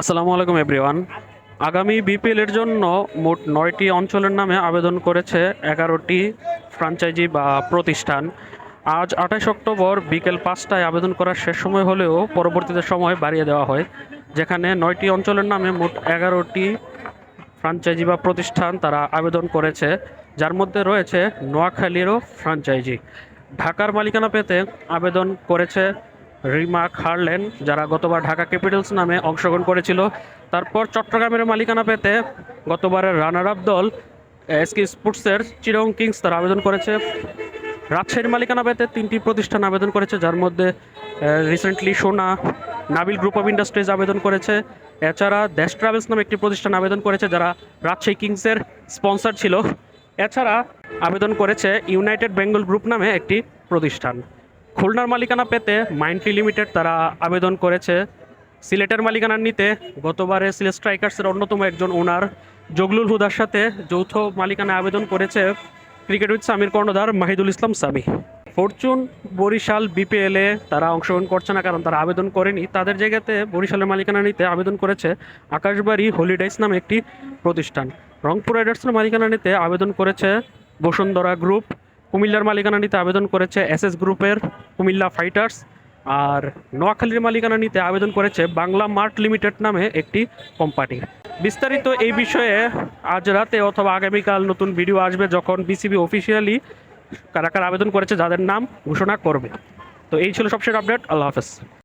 আসসালামু আলাইকুম এভরিওয়ান আগামী বিপিএল এর জন্য মোট নয়টি অঞ্চলের নামে আবেদন করেছে এগারোটি ফ্র্যাঞ্চাইজি বা প্রতিষ্ঠান। আজ আঠাশ অক্টোবর বিকেল পাঁচটায় আবেদন করার শেষ সময় হলেও পরবর্তীতে সময় বাড়িয়ে দেওয়া হয়। যেখানে নয়টি অঞ্চলের নামে মোট এগারোটি ফ্রাঞ্চাইজি বা প্রতিষ্ঠান তারা আবেদন করেছে, যার মধ্যে রয়েছে নোয়াখালীরও ফ্রাঞ্চাইজি। ঢাকার মালিকানা পেতে আবেদন করেছে রিমা খারলেন যারা গতবার ঢাকা ক্যাপিটালস নামে অংশগ্রহণ করেছিল। তারপর চট্টগ্রামের মালিকানা পেতে গতবারের রানার আপ দল, এসকে স্পোর্টসের চিরং কিংস তারা আবেদন করেছে। রাজশাহীর মালিকানা পেতে তিনটি প্রতিষ্ঠান আবেদন করেছে, যার মধ্যে রিসেন্টলি সোনা, নাবিল গ্রুপ অফ ইন্ডাস্ট্রিজ আবেদন করেছে। এছাড়া দেশ ট্রাভেলস নামে একটি প্রতিষ্ঠান আবেদন করেছে, যারা রাজশাহী কিংসের স্পন্সর ছিল। এছাড়া আবেদন করেছে ইউনাইটেড বেঙ্গল গ্রুপ নামে একটি প্রতিষ্ঠান। খুলনার মালিকানা পেতে মাইন্ডলি লিমিটেড তারা আবেদন করেছে। সিলেটের মালিকানা নিতে গতবারে সিলেট স্ট্রাইকার্সের অন্যতম একজন ওনার জগলুল হুদার সাথে যৌথ মালিকানা আবেদন করেছে ক্রিকেট উইথ সামির কর্ণধার মাহিদুল ইসলাম সামি। ফরচুন, বরিশাল, বিপিএলে তারা অংশগ্রহণ করছে না কারণ তারা আবেদন করেনি। তাদের জায়গাতে বরিশালের মালিকানা নিতে আবেদন করেছে আকাশবাড়ি হলিডেজ নামে একটি প্রতিষ্ঠান। রংপুর রাইডার্সের মালিকানা নিতে আবেদন করেছে বসুন্ধরা গ্রুপ। কুমিল্লার মালিকানা নিতে আবেদন করেছে এসএস গ্রুপের কুমিল্লা ফাইটার্স আর নোয়াখালীর মালিকানা নিতে আবেদন করেছে বাংলা মার্ট লিমিটেড নামে একটি কোম্পানি। বিস্তারিত এই বিষয়ে আজ রাতে অথবা আগামীকাল নতুন ভিডিও আসবে যখন বিসিবি অফিসিয়ালি কারা কারা আবেদন করেছে, যাদের নাম ঘোষণা করবে। তো এই ছিল সবশেষ আপডেট, আল্লাহ হাফেজ।